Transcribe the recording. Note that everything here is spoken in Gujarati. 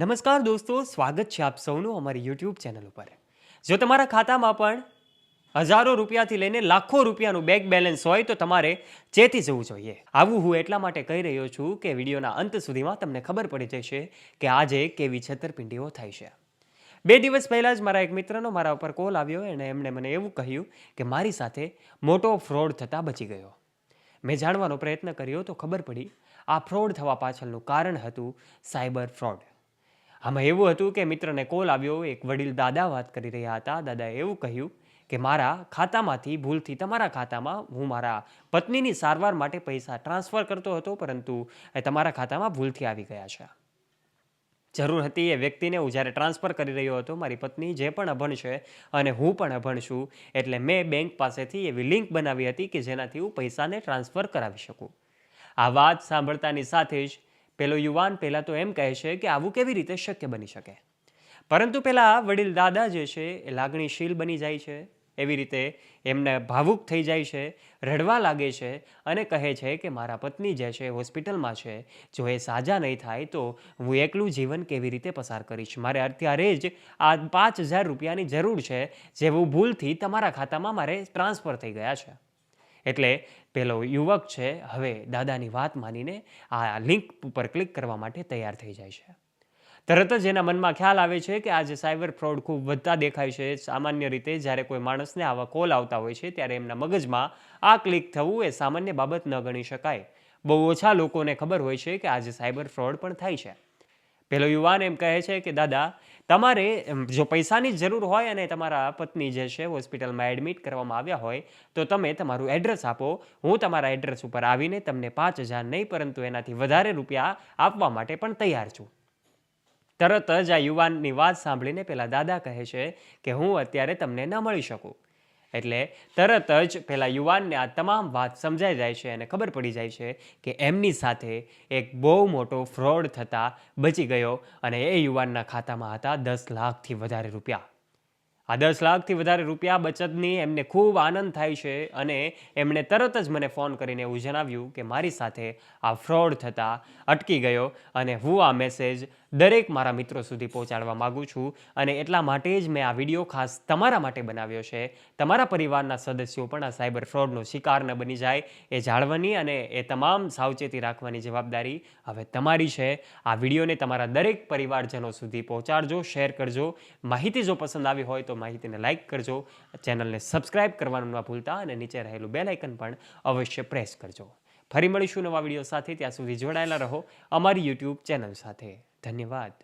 નમસ્કાર દોસ્તો, સ્વાગત છે આપ સૌનું અમારી યુટ્યુબ ચેનલ ઉપર. જો તમારા ખાતામાં પણ હજારો રૂપિયાથી લઈને લાખો રૂપિયાનું બેંક બેલેન્સ હોય તો તમારે ચેતી જવું જોઈએ. આવું હું એટલા માટે કહી રહ્યો છું કે વિડીયોના અંત સુધીમાં તમને ખબર પડી જશે કે આજે કેવી છેતરપિંડીઓ થાય છે. બે દિવસ પહેલાં જ મારા એક મિત્રનો મારા ઉપર કોલ આવ્યો અને એમણે મને એવું કહ્યું કે મારી સાથે મોટો ફ્રોડ થતાં બચી ગયો. મેં જાણવાનો પ્રયત્ન કર્યો તો ખબર પડી, આ ફ્રોડ થવા પાછળનું કારણ હતું સાયબર ફ્રોડ આમાં એવું હતું કે મિત્રને કોલ આવ્યો, એક વડીલ દાદા વાત કરી રહ્યા હતા. દાદાએ એવું કહ્યું કે મારા ખાતામાંથી, ભૂલથી તમારા ખાતામાં હું મારા પત્નીની સારવાર માટે પૈસા ટ્રાન્સફર કરતો હતો, પરંતુ એ તમારા ખાતામાં ભૂલથી આવી ગયા છે. જરૂર હતી એ વ્યક્તિને હું જ્યારે ટ્રાન્સફર કરી રહ્યો હતો, મારી પત્ની જે પણ અભણ છે અને હું પણ અભણ છું, એટલે મેં બેંક પાસેથી એવી લિંક બનાવી હતી કે જેનાથી હું પૈસાને ટ્રાન્સફર કરાવી શકું. આ વાત સાંભળતાની સાથે જ પેલો યુવાન પહેલાં તો એમ કહે છે કે આવું કેવી રીતે શક્ય બની શકે? પરંતુ પહેલાં વડીલ દાદા જે છે એ લાગણીશીલ બની જાય છે, એવી રીતે એમને ભાવુક થઈ જાય છે, રડવા લાગે છે અને કહે છે કે મારા પત્ની જે છે હોસ્પિટલમાં છે, જો એ સાજા નહીં થાય તો હું એકલું જીવન કેવી રીતે પસાર કરીશ? મારે અત્યારે જ આ પાંચ હજાર રૂપિયાની જરૂર છે, જે હું ભૂલથી તમારા ખાતામાં મારે ટ્રાન્સફર થઈ ગયા છે. એટલે પેલો યુવક છે, હવે દાદાની વાત માનીને આ લિંક ઉપર ક્લિક કરવા માટે તૈયાર થઈ જાય છે. તરત જ એના મનમાં ખ્યાલ આવે છે કે આજે સાયબર ફ્રોડ ખૂબ વધતા દેખાય છે. સામાન્ય રીતે જ્યારે કોઈ માણસને આવા કોલ આવતા હોય છે, ત્યારે એમના મગજમાં આ ક્લિક થવું એ સામાન્ય બાબત ન ગણી શકાય. બહુ ઓછા લોકોને ખબર હોય છે કે આજે સાયબર ફ્રોડ પણ થાય છે. પેલો યુવાન એમ કહે છે કે, દાદા, તમારે જો પૈસાની જરૂર હોય અને તમારા પત્ની જે છે, હોસ્પિટલમાં એડમિટ કરવામાં આવ્યા હોય, તો તમે તમારું એડ્રેસ આપો. હું તમારા એડ્રેસ ઉપર આવીને તમને પાંચ હજાર નહીં, પરંતુ એનાથી વધારે રૂપિયા આપવા માટે પણ તૈયાર છું. તરત જ આ યુવાનની વાત સાંભળીને પેલા દાદા કહે છે કે, હું અત્યારે તમને ન મળી શકું. એટલે તરત જ પેલા યુવાનને આ તમામ વાત સમજાઈ જાય છે અને ખબર પડી જાય છે કે એમની સાથે એક બહુ મોટો ફ્રોડ થતાં બચી ગયો અને એ યુવાનના ખાતામાં હતા દસ લાખથી વધારે રૂપિયા. આ દસ લાખથી વધારે રૂપિયા બચતની એમને ખૂબ આનંદ થાય છે અને એમણે તરત જ મને ફોન કરીને એવું જણાવ્યું કે મારી સાથે આ ફ્રોડ થતાં અટકી ગયો અને હું આ મેસેજ દરેક મારા મિત્રો સુધી પહોંચાડવા માગું છું અને એટલા માટે જ મેં આ વીડિયો ખાસ તમારા માટે બનાવ્યો છે. તમારા પરિવારના સદસ્યો પણ આ સાયબર ફ્રોડનો શિકાર ન બની જાય એ જાળવાની અને એ તમામ સાવચેતી રાખવાની જવાબદારી હવે તમારી છે. આ વિડીયોને તમારા દરેક પરિવારજનો સુધી પહોંચાડજો, શેર કરજો. માહિતી જો પસંદ આવી હોય તો માહિતીને લાઇક કરજો, ચેનલને સબસ્ક્રાઇબ કરવાનું ન ભૂલતા અને નીચે રહેલું બેલ આઇકન પણ અવશ્ય પ્રેસ કરજો. ફરી મળીશું નવા વીડિયો સાથે, ત્યાં સુધી જોડાયેલા રહો અમારી યુટ્યુબ ચેનલ સાથે. ધન્યવાદ.